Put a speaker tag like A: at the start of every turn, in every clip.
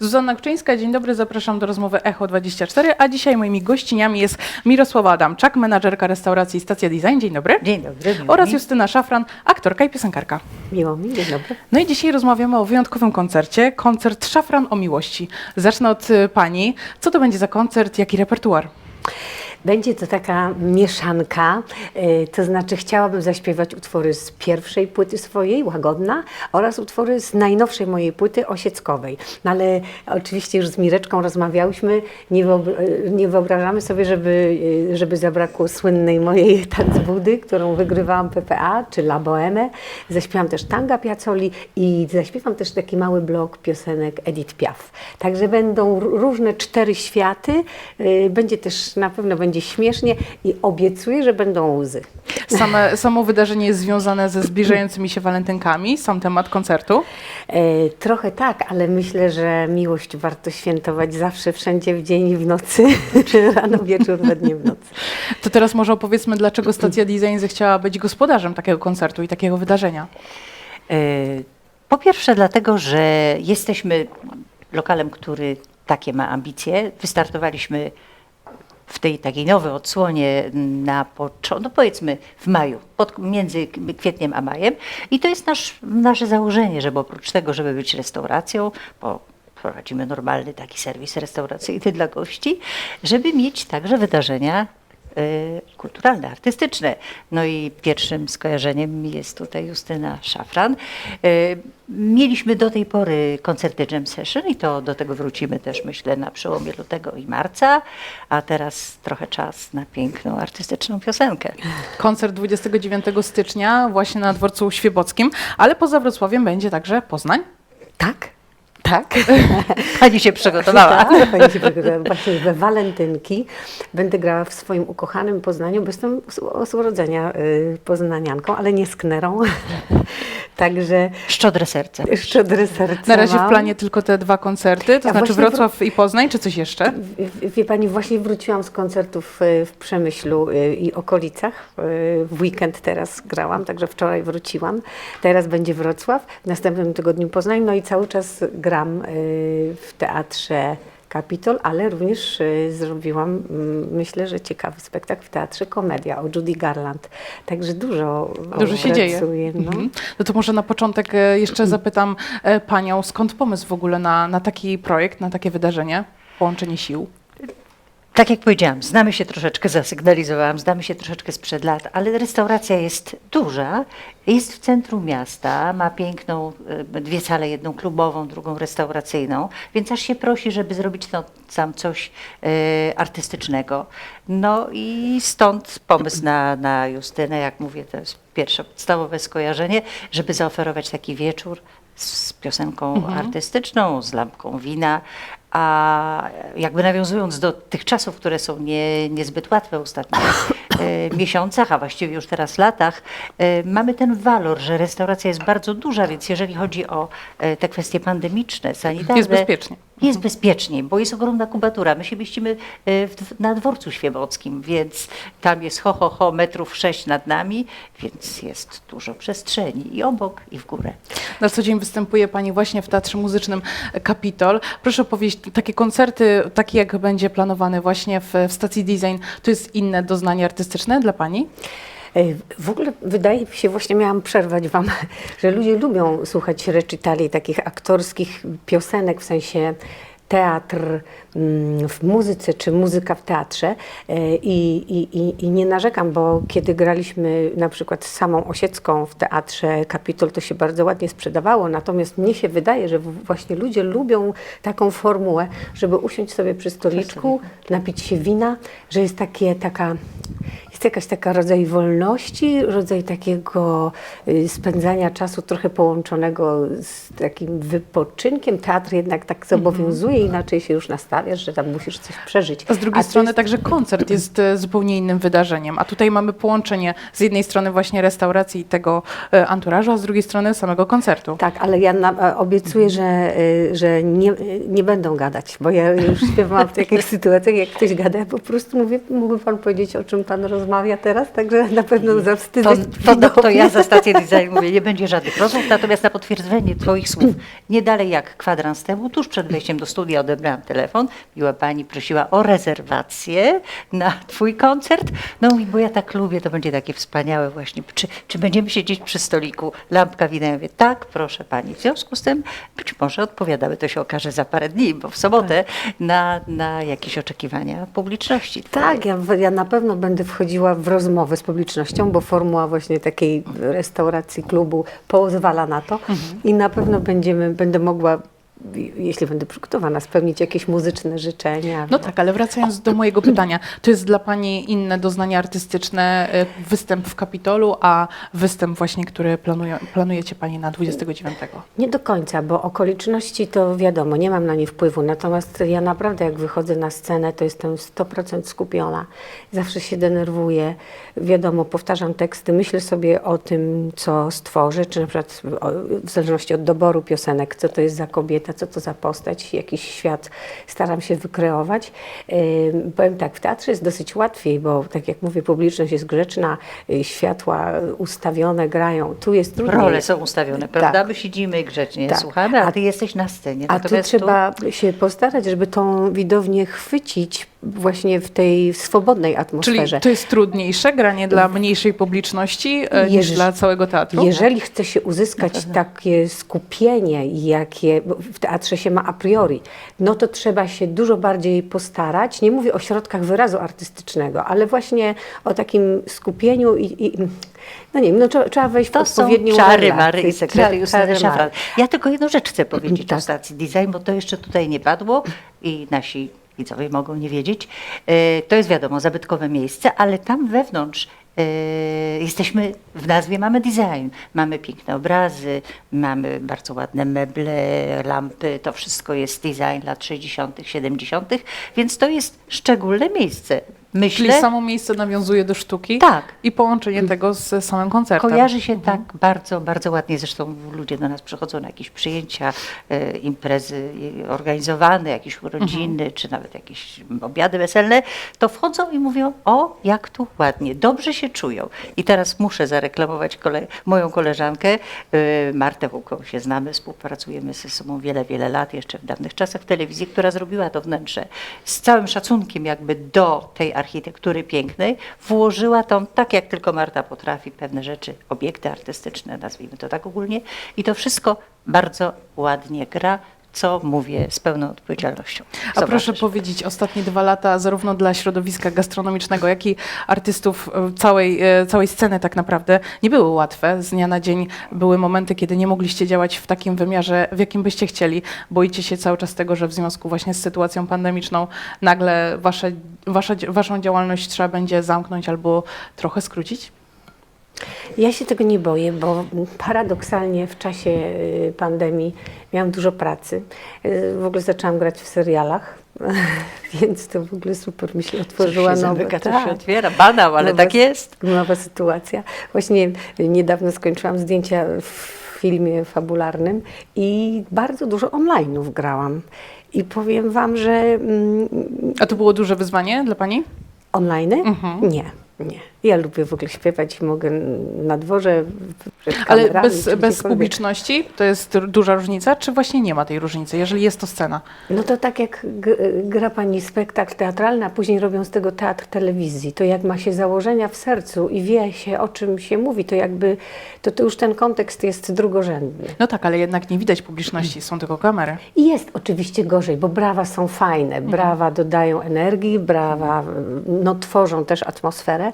A: Zuzanna Kuczyńska, dzień dobry, zapraszam do rozmowy Echo 24, a dzisiaj moimi gościniami jest Mirosława Adamczak, menadżerka restauracji Stacja Design, dzień dobry.
B: Dzień dobry.
A: Oraz
B: mi.
A: Justyna Szafran, aktorka i piosenkarka.
B: Miło mi, dzień dobry.
A: No i dzisiaj rozmawiamy o wyjątkowym koncercie, koncert Szafran o miłości. Zacznę od y, pani. Co to będzie za koncert, jaki repertuar?
B: Będzie to taka mieszanka, y, to znaczy chciałabym zaśpiewać utwory z pierwszej płyty swojej, Łagodna, oraz utwory z najnowszej mojej płyty, Osieckowej. No ale oczywiście już z Mireczką rozmawiałyśmy, nie, nie wyobrażamy sobie, żeby, y, żeby zabrakło słynnej mojej tancbudy, którą wygrywałam PPA, czy La Boheme. Zaśpiewam też tanga Piazzoli i zaśpiewam też taki mały blok piosenek Edith Piaf. Także będą różne cztery światy, y, będzie też, na pewno będzie śmiesznie i obiecuję, że będą łzy.
A: Same, samo wydarzenie jest związane ze zbliżającymi się walentynkami, sam temat koncertu.
B: E, trochę tak, ale myślę, że miłość warto świętować zawsze, wszędzie, w dzień i w nocy, rano, wieczór, we dnie w nocy.
A: To teraz może opowiedzmy, dlaczego Stacja Design zechciała być gospodarzem takiego koncertu i takiego wydarzenia.
C: E, Po pierwsze, dlatego, że jesteśmy lokalem, który takie ma ambicje. Wystartowaliśmy w tej takiej nowej odsłonie na początku, no powiedzmy w maju, pod, między kwietniem a majem. I to jest nasz, nasze założenie, żeby oprócz tego, żeby być restauracją, bo prowadzimy normalny taki serwis restauracyjny dla gości, żeby mieć także wydarzenia kulturalne, artystyczne. No i pierwszym skojarzeniem jest tutaj Justyna Szafran. Y, Mieliśmy do tej pory koncerty Jam Session i to do tego wrócimy też myślę na przełomie lutego i marca, a teraz trochę czas na piękną artystyczną piosenkę.
A: Koncert 29 stycznia właśnie na dworcu Świebockim, ale poza Wrocławiem będzie także Poznań.
B: Tak? Tak.
C: Pani się przygotowała.
B: Tak, pani się przygotowała. Właśnie we walentynki będę grała w swoim ukochanym Poznaniu, bo jestem z, urodzenia y, poznanianką, ale nie sknerą. Także
C: Szczodre serce.
B: szczodre serce
A: Na razie w
B: mam.
A: planie tylko te dwa koncerty, to
B: A
A: znaczy Wrocław i Poznań, czy coś jeszcze?
B: W- Wie Pani, właśnie wróciłam z koncertów y, w Przemyślu y, i okolicach. Y, W weekend teraz grałam, także wczoraj wróciłam. Teraz będzie Wrocław, w następnym tygodniu Poznań, no i cały czas gram w teatrze Kapitol, ale również y, zrobiłam, mm, myślę, że ciekawy spektakl w teatrze Komedia o Judy Garland. Także dużo
A: Dużo się dzieje.
B: No.
A: Mhm. No to może na początek e, jeszcze zapytam e, Panią, skąd pomysł w ogóle na, na taki projekt, na takie wydarzenie, połączenie sił?
C: Tak jak powiedziałam, znamy się troszeczkę, zasygnalizowałam, znamy się troszeczkę sprzed lat, ale restauracja jest duża, jest w centrum miasta, ma piękną, e, dwie sale, jedną klubową, drugą restauracyjną, więc aż się prosi, żeby zrobić to, tam coś e, artystycznego. No i stąd pomysł na, na Justynę, jak mówię, to jest pierwsze podstawowe skojarzenie, żeby zaoferować taki wieczór z piosenką artystyczną, z lampką wina, a jakby nawiązując do tych czasów, które są nie, niezbyt łatwe w ostatnich e, miesiącach, a właściwie już teraz latach, e, mamy ten walor, że restauracja jest bardzo duża, więc jeżeli chodzi o e, te kwestie pandemiczne, sanitarne,
A: Jest bezpiecznie.
C: Jest bezpiecznie, bo jest ogromna kubatura. My się mieścimy e, na dworcu świebockim, więc tam jest ho, ho, ho, metrów sześć nad nami, więc jest dużo przestrzeni i obok, i w górę.
A: Na co dzień występuje Pani właśnie w Teatrze Muzycznym Kapitol. Proszę powiedzieć, takie koncerty, takie jak będzie planowane właśnie w, w Stacji Design, to jest inne doznanie artystyczne dla Pani?
B: W ogóle wydaje mi się, właśnie miałam przerwać Wam, że ludzie lubią słuchać recitali takich aktorskich piosenek, w sensie teatr mm, w muzyce, czy muzyka w teatrze. I, i, i, nie narzekam, bo kiedy graliśmy na przykład z samą Osiecką w teatrze Kapitol, to się bardzo ładnie sprzedawało, natomiast mnie się wydaje, że właśnie ludzie lubią taką formułę, żeby usiąść sobie przy stoliczku, napić się wina, że jest takie, taka jest jakaś taka rodzaj wolności, rodzaj takiego y, spędzania czasu trochę połączonego z takim wypoczynkiem. Teatr jednak tak zobowiązuje, inaczej się już nastawiasz, że tam musisz coś przeżyć.
A: A z drugiej
B: to
A: strony
B: jest-
A: także koncert jest e, zupełnie innym wydarzeniem, a tutaj mamy połączenie z jednej strony właśnie restauracji i tego e, anturażu, a z drugiej strony samego koncertu.
B: Tak, ale ja na, obiecuję, że, że nie, nie będą gadać, bo ja już śpiewałam w takich sytuacjach, jak ktoś gada, ja po prostu mówię, mógłby Pan powiedzieć, o czym Pan rozmawia? Rozmawia teraz, także na pewno zawstydzę.
C: To, to, to, to ja za stację design mówię, nie będzie żadnych rozmów, natomiast na potwierdzenie Twoich słów, nie dalej jak kwadrans temu, tuż przed wejściem do studia odebrałam telefon, miła Pani prosiła o rezerwację na Twój koncert, no i bo ja tak lubię, to będzie takie wspaniałe właśnie, czy, czy będziemy siedzieć przy stoliku, lampka wina, ja mówię, tak, proszę Pani, w związku z tym być może odpowiadały, to się okaże za parę dni, bo w sobotę, na, na jakieś oczekiwania publiczności.
B: Tak, ja, ja na pewno będę wchodziła w rozmowę z publicznością, bo formuła właśnie takiej restauracji, klubu pozwala na to i na pewno będziemy, będę mogła, jeśli będę przygotowana, spełnić jakieś muzyczne życzenia.
A: No tak, ale wracając do mojego pytania, to jest dla Pani inne doznanie artystyczne, y, występ w Kapitolu, a występ właśnie, który planują, planujecie Pani na 29?
B: Nie do końca, bo okoliczności to wiadomo, nie mam na nie wpływu. Natomiast ja naprawdę, jak wychodzę na scenę, to jestem 100% skupiona. Zawsze się denerwuję. Wiadomo, powtarzam teksty, myślę sobie o tym, co stworzę, czy na przykład w zależności od doboru piosenek, co to jest za kobieta, co to za postać, jakiś świat staram się wykreować. Powiem tak, w teatrze jest dosyć łatwiej, bo tak jak mówię, publiczność jest grzeczna, y, światła ustawione, grają. Tu jest trudniej.
C: Role są ustawione, prawda?
B: Tak.
C: My siedzimy i grzecznie
B: Tak.
C: słuchamy, a ty jesteś na scenie.
B: A tu trzeba się postarać, żeby tą widownię chwycić właśnie w tej swobodnej
A: Czyli
B: atmosferze.
A: to jest trudniejsze granie dla mniejszej publiczności e, niż
B: Jeż-
A: dla całego teatru?
B: Jeżeli chce się uzyskać takie skupienie, jakie w teatrze się ma a priori, no to trzeba się dużo bardziej postarać. Nie mówię o środkach wyrazu artystycznego, ale właśnie o takim skupieniu i, i no nie wiem, no trzeba, trzeba wejść w
C: To są
B: odpowiednią
C: czary,
B: relację.
C: mary i sekrety
B: Czary,
C: Justyny
B: czary,
C: Szafran.
B: mary.
C: Ja tylko jedną rzecz chcę powiedzieć o
B: Tak.
C: stacji design, bo to jeszcze tutaj nie padło i nasi widzowie mogą nie wiedzieć. E, To jest wiadomo, zabytkowe miejsce, ale tam wewnątrz jesteśmy, w nazwie mamy design. Mamy piękne obrazy, mamy bardzo ładne meble, lampy, to wszystko jest design lat 60., 70., więc to jest szczególne miejsce. Myślę,
A: Czyli samo miejsce nawiązuje do sztuki
C: Tak.
A: i połączenie tego z samym koncertem.
C: Kojarzy się tak bardzo, bardzo ładnie. Zresztą ludzie do nas przychodzą na jakieś przyjęcia, e, imprezy e, organizowane, jakieś urodziny, czy nawet jakieś obiady weselne, to wchodzą i mówią, o jak tu ładnie, dobrze się czują. I teraz muszę zareklamować kole moją koleżankę, e, Martę Huką się znamy, współpracujemy ze sobą wiele, wiele lat, jeszcze w dawnych czasach w telewizji, która zrobiła to wnętrze z całym szacunkiem jakby do tej architektury pięknej, włożyła tą, tak jak tylko Marta potrafi, pewne rzeczy, obiekty artystyczne, nazwijmy to tak ogólnie, i to wszystko bardzo ładnie gra, co mówię z pełną odpowiedzialnością.
A: A proszę
C: Zobaczysz.
A: powiedzieć, ostatnie dwa lata, zarówno dla środowiska gastronomicznego, jak i artystów e, całej, e, całej sceny tak naprawdę, nie były łatwe. Z dnia na dzień były momenty, kiedy nie mogliście działać w takim wymiarze, w jakim byście chcieli. Boicie się cały czas tego, że w związku właśnie z sytuacją pandemiczną nagle wasze, wasza, waszą działalność trzeba będzie zamknąć albo trochę skrócić?
B: Ja się tego nie boję, bo paradoksalnie w czasie y, pandemii miałam dużo pracy. Y, W ogóle zaczęłam grać w serialach, więc to w ogóle super mi się otworzyła
C: Coś się
B: nowa,
C: zamyka,
B: tak,
C: się otwiera, banał, ale
B: Nowa-
C: tak jest.
B: nowa sytuacja. Właśnie niedawno skończyłam zdjęcia w filmie fabularnym i bardzo dużo online'ów grałam. I powiem Wam, że mm,
A: A to było duże wyzwanie dla pani?
B: online?
A: Mhm.
B: Nie, nie. Ja lubię w ogóle śpiewać i mogę na dworze, przed
A: Ale
B: kamerami,
A: bez,
B: czy
A: bez
B: gdziekolwiek.
A: publiczności to jest duża różnica, czy właśnie nie ma tej różnicy, jeżeli jest to scena?
B: No to tak jak g- gra pani spektakl teatralny, a później robią z tego teatr telewizji. To jak ma się założenia w sercu i wie się o czym się mówi, to jakby, to, to już ten kontekst jest drugorzędny.
A: No tak, ale jednak nie widać publiczności, są tylko kamery.
B: I jest oczywiście gorzej, bo brawa są fajne, brawa dodają energii, brawa no, tworzą też atmosferę,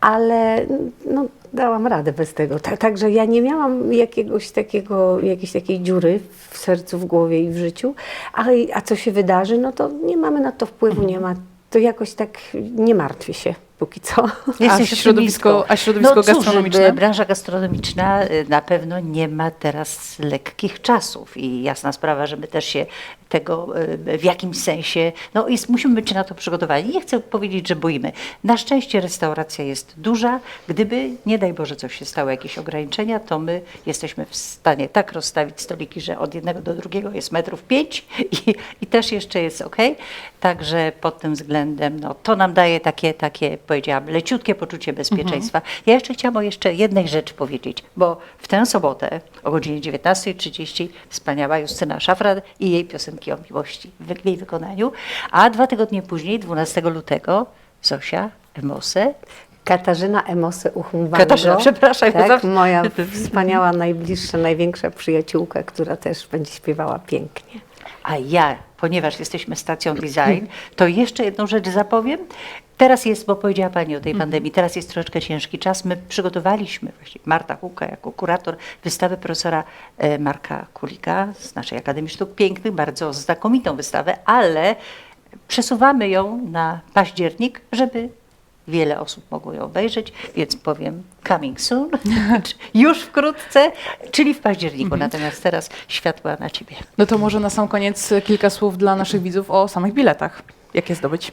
B: ale no, dałam radę bez tego. Ta- Także ja nie miałam jakiegoś takiego, jakiejś takiej dziury w sercu, w głowie i w życiu, ale a co się wydarzy, no to nie mamy na to wpływu, nie ma, to jakoś tak nie martwię się póki co.
C: Jesteś
A: środowisko-
C: optymistką.
A: a środowisko
C: no, cóż,
A: gastronomiczne?
C: e, Branża gastronomiczna e, na pewno nie ma teraz lekkich czasów i jasna sprawa, że my też się tego e, w jakimś sensie, no jest, musimy być na to przygotowani. Nie chcę powiedzieć, że boimy. Na szczęście restauracja jest duża. Gdyby, nie daj Boże, coś się stało, jakieś ograniczenia, to my jesteśmy w stanie tak rozstawić stoliki, że od jednego do drugiego jest metrów pięć i, i też jeszcze jest ok. Także pod tym względem, no to nam daje takie, takie powiedziałam, leciutkie poczucie bezpieczeństwa. Ja jeszcze chciałam o jeszcze jednej rzeczy powiedzieć, bo w tę sobotę o godzinie 19.30 wspaniała Justyna Szafran i jej piosenki o miłości w jej wykonaniu, a dwa tygodnie później, 12 lutego, Zosia Emose
B: Katarzyna Emose Uchumwango.
C: Katarzyna, przepraszam,
B: Tak,
C: zawsze-
B: moja wspaniała, najbliższa, największa przyjaciółka, która też będzie śpiewała pięknie.
C: A ja, ponieważ jesteśmy stacją design, to jeszcze jedną rzecz zapowiem. Teraz jest, bo powiedziała Pani o tej pandemii, teraz jest troszeczkę ciężki czas. My przygotowaliśmy, właśnie Marta Huka jako kurator, wystawę profesora e, Marka Kulika z naszej Akademii Sztuk Pięknych, bardzo znakomitą wystawę, ale przesuwamy ją na październik, żeby wiele osób mogło ją obejrzeć, więc powiem coming soon, już wkrótce, czyli w październiku. Natomiast teraz światła na Ciebie.
A: No to może na sam koniec kilka słów dla naszych widzów o samych biletach. Jak je zdobyć?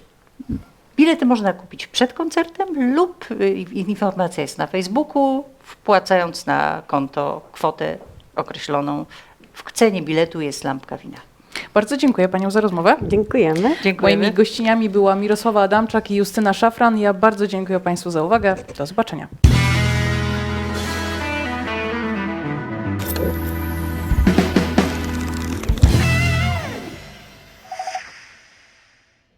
C: Bilety można kupić przed koncertem lub y, informacja jest na Facebooku, wpłacając na konto kwotę określoną. W cenie biletu jest lampka wina.
A: Bardzo dziękuję Panią za rozmowę.
B: Dziękujemy.
A: Moimi gościniami była Mirosława Adamczak i Justyna Szafran. Ja bardzo dziękuję Państwu za uwagę. Do zobaczenia.